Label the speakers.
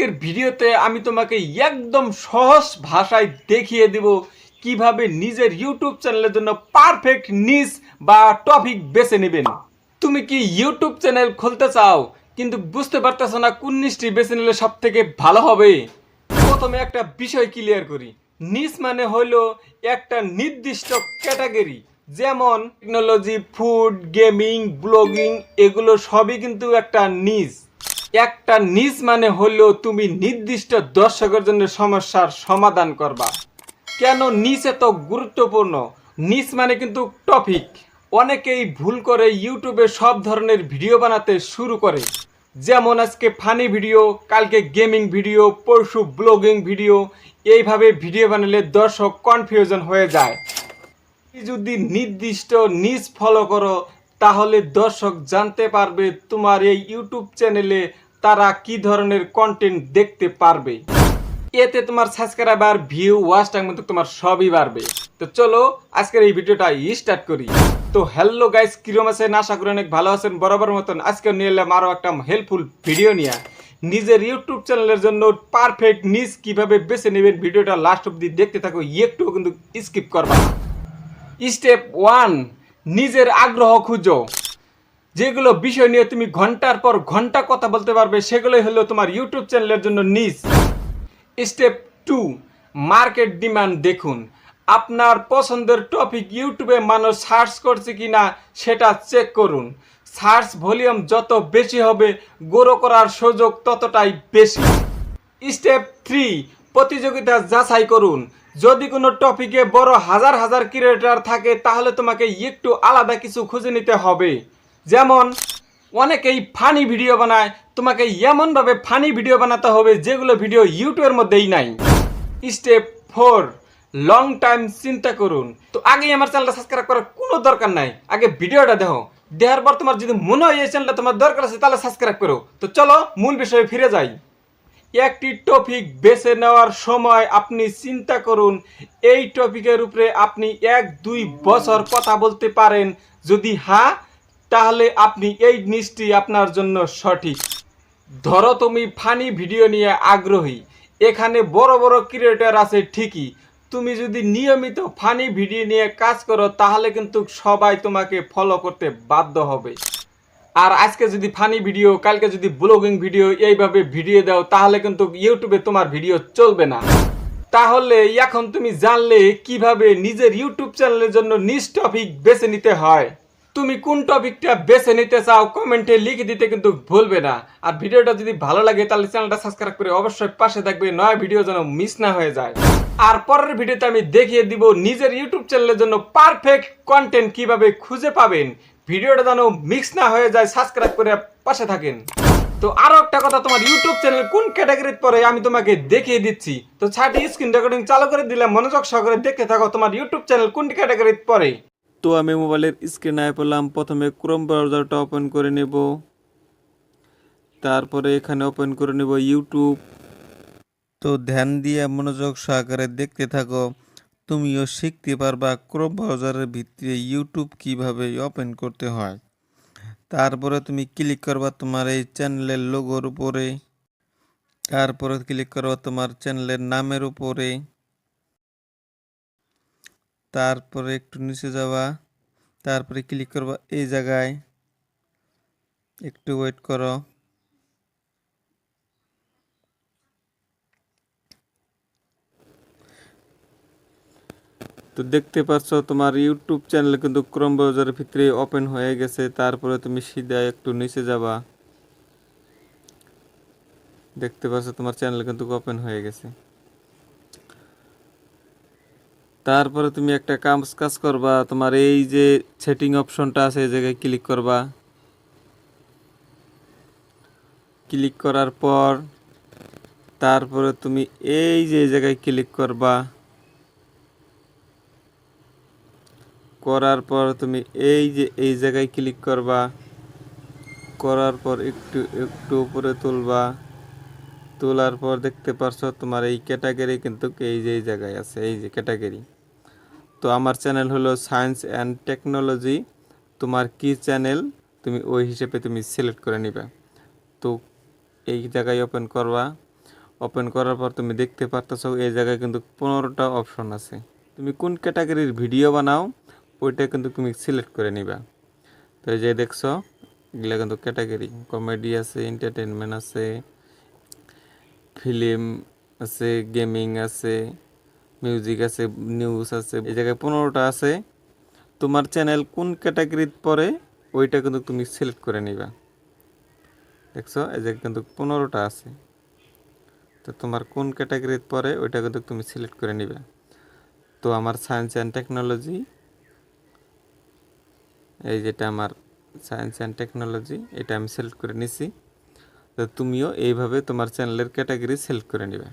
Speaker 1: আজকের ভিডিওতে আমি তোমাকে একদম সহজ ভাষায় দেখিয়ে দিব কীভাবে নিজের ইউটিউব চ্যানেলের জন্য পারফেক্ট নিজ বা টপিক বেছে নেবেন। তুমি কি ইউটিউব চ্যানেল খুলতে চাও, কিন্তু বুঝতে পারতেছো না কোন নিচটি বেছে নিলে সব থেকে ভালো হবে? প্রথমে একটা বিষয় ক্লিয়ার করি। নিস মানে হলো একটা নির্দিষ্ট ক্যাটাগরি যেমন টেকনোলজি ফুড গেমিং ব্লগিং এগুলো সবই কিন্তু একটা নিজ একটা নিজ মানে হলো তুমি নির্দিষ্ট দর্শকের জন্য সমস্যার সমাধান করবা। কেন নিচ এত গুরুত্বপূর্ণ? নিচ মানে কিন্তু টপিক। অনেকেই ভুল করে ইউটিউবে সব ধরনের ভিডিও বানাতে শুরু করে। যেমন আজকে ফানি ভিডিও, কালকে গেমিং ভিডিও, পরশু ব্লগিং ভিডিও, এইভাবে ভিডিও বানালে দর্শক কনফিউশন হয়ে যায়। যদি নির্দিষ্ট নিজ ফলো করো তাহলে দর্শক জানতে পারবে তোমার এই ইউটিউব চ্যানেলে তারা কি ধরনের কন্টেন্ট দেখতে পারবে। এতে তোমার সাবস্ক্রাইবার ভিউ ওয়াচ টাইম মতো তোমার সবই বাড়বে। তো চলো আজকের এই ভিডিওটা স্টার্ট করি। তো হ্যালো গাইস কিরম আছেন? আশা করি অনেক ভালো আছেন। বরাবর মতন আজকে নিয়ে এলাম আরও একটা হেল্পফুল ভিডিও নিয়ে। নিজের ইউটিউব চ্যানেলের জন্য পারফেক্ট নিজ কীভাবে বেছে নেবেন ভিডিওটা লাস্ট অব্দি দেখতে থাকো। একটু কিন্তু স্কিপ করবা স্টেপ ওয়ান নিজের আগ্রহ খুঁজো। যেগুলো বিষয় নিয়ে তুমি ঘণ্টার পর ঘণ্টা কথা বলতে পারবে, সেগুলোই হলো তোমার ইউটিউব চ্যানেলের জন্য নিজ। স্টেপ টু, মার্কেট ডিমান্ড দেখুন। আপনার পছন্দের টপিক ইউটিউবে মানুষ সার্চ করছে কি না সেটা চেক করুন। সার্চ ভলিউম যত বেশি হবে, গ্রো করার সুযোগ ততটাই বেশি। স্টেপ থ্রি প্রতিযোগিতা যাচাই করুন। যদি কোনো টপিকে বড় হাজার হাজার ক্রিয়েটার থাকে, তাহলে তোমাকে একটু আলাদা কিছু খুঁজে নিতে হবে। যেমন, অনেকেই ফানি ভিডিও বানায়। তোমাকে এমনভাবে ফানি ভিডিও বানাতে হবে যেগুলো ভিডিও ইউটিউবের মধ্যেই নাই। স্টেপ ফোর, লং টাইম চিন্তা করুন। তো আগে আমার চ্যানেলটা সাবস্ক্রাইব করার কোনো দরকার নাই। আগে ভিডিওটা দেখো। দেখার পর তোমার যদি মনে হয় এই চ্যানেলটা তোমার দরকার আছে, তাহলে সাবস্ক্রাইব করো। তো চলো, মূল বিষয়ে ফিরে যাই। একটি টপিক বেছে নেওয়ার সময় আপনি চিন্তা করুন, এই টপিকের উপরে আপনি এক, দুই বছর কথা বলতে পারেন। যদি হ্যাঁ তাহলে আপনি এই নিচটি আপনার জন্য সঠিক। ধরো তুমি ফানি ভিডিও নিয়ে আগ্রহী। এখানে বড় বড় ক্রিয়েটার আছে ঠিকই। তুমি যদি নিয়মিত ফানি ভিডিও নিয়ে কাজ করো, তাহলে কিন্তু সবাই তোমাকে ফলো করতে বাধ্য হবে। আর আজকে যদি ফানি ভিডিও, কালকে যদি ব্লগিং ভিডিও এইভাবে ভিডিও দাও, তাহলে কিন্তু ইউটিউবে তোমার ভিডিও চলবে না। তাহলে এখন তুমি জানলে কীভাবে নিজের ইউটিউব চ্যানেলের জন্য নিজ টপিক বেছে নিতে হয়। তুমি কোন টপিকটা বেছে নিতে চাও কমেন্টে লিখে দিতে কিন্তু ভুলবে না। আর ভিডিওটা যদি ভালো লাগে, তাহলে চ্যানেলটা সাবস্ক্রাইব করে অবশ্যই পাশে থাকবে, নয়া ভিডিও যেন মিস না হয়ে যায়। আর পরের ভিডিওতে আমি দেখিয়ে দিব নিজের ইউটিউব চ্যানেলের জন্য পারফেক্ট কন্টেন্ট কীভাবে খুঁজে পাবেন। ভিডিওটা যেন মিক্স না হয়ে যায় সাবস্ক্রাইব করে পাশে থাকেন। তো আরও একটা কথা, তোমার ইউটিউব চ্যানেল কোন ক্যাটাগরিতে পড়ে আমি তোমাকে দেখিয়ে দিচ্ছি। তো ছাটি স্ক্রিন রেকর্ডিং চালু করে দিলে মনোযোগ সহকারে দেখতে থাকো তোমার ইউটিউব চ্যানেল কোন ক্যাটাগরিতে পড়ে।
Speaker 2: তো আমি মোবাইলের স্ক্রিনে আয় পেলাম, প্রথমে ক্রোম ব্রাউজারটা ওপেন করে নেব। তারপরে এখানে ওপেন করে নেব ইউটিউব তো ধ্যান দিয়ে মনোযোগ সহকারে দেখতে থাকো। তুমিও শিখতে পারবা ক্রোম ব্রাউজারের ভিতরে ইউটিউব কীভাবে ওপেন করতে হয়। তারপরে তুমি ক্লিক করবা তোমার এই চ্যানেলের লোগোর উপরে। তারপরে ক্লিক করবা তোমার চ্যানেলের নামের উপরে। তারপরে একটু নিচে যাওয়া তারপরে ক্লিক করবা এই জায়গায়। একটু ওয়েট করো। তো দেখতে পাচ্ছ, তোমার ইউটিউব চ্যানেল কিন্তু ক্রোম ব্রাউজারের ভিতরে ওপেন হয়ে গেছে। তারপরে তুমি সিধা একটু নিচে যাবা। দেখতে পাচ্ছ, তোমার চ্যানেল কিন্তু ওপেন হয়ে গেছে। তারপরে তুমি একটা কাজ কাজ করবা, তোমার এই যে সেটিং অপশনটা আছে, এই জায়গায় ক্লিক করবা। ক্লিক করার পর, তারপরে তুমি এই যে জায়গায় ক্লিক করবা। করার পর তুমি এই যে এই জায়গায় ক্লিক করবা, করার পর একটু একটু উপরে তুলবা। তোলার পর দেখতে পারছ তোমার এই ক্যাটাগরি কিন্তু এই যে, এই জায়গায় আছে, এই যে ক্যাটাগরি তো আমার চ্যানেল হলো সায়েন্স অ্যান্ড টেকনোলজি তোমার কি চ্যানেল তুমি ওই হিসেবে তুমি সিলেক্ট করে নিবে। তো এই জায়গায় ওপেন করবা। ওপেন করার পর তুমি দেখতে পারতেছো এই জায়গায় কিন্তু পনেরোটা অপশন আছে। তুমি কোন ক্যাটাগরির ভিডিও বানাও ওইটা কিন্তু তুমি সিলেক্ট করে নিবা। তো এই যে দেখছ, এগুলা কিন্তু ক্যাটাগরি কমেডি আছে এন্টারটেনমেন্ট আছে ফিল্ম আছে গেমিং আছে মিউজিক আছে নিউজ আছে। এই জায়গায় পনেরোটা আছে। তোমার চ্যানেল কোন ক্যাটাগরিত পড়ে, ওইটা কিন্তু তুমি সিলেক্ট করে নিবা। দেখছ, এই জায়গায় কিন্তু পনেরোটা আছে। তো তোমার কোন ক্যাটাগরিত পড়ে, ওইটা কিন্তু তুমি সিলেক্ট করে নিবা। তো আমার সায়েন্স অ্যান্ড টেকনোলজি এই যেটা আমার সায়েন্স অ্যান্ড টেকনোলজি এটা আমি সিলেক্ট করে নিছি। তো তুমিও এইভাবে তোমার চ্যানেলের ক্যাটাগরি সিলেক্ট করে নিবে।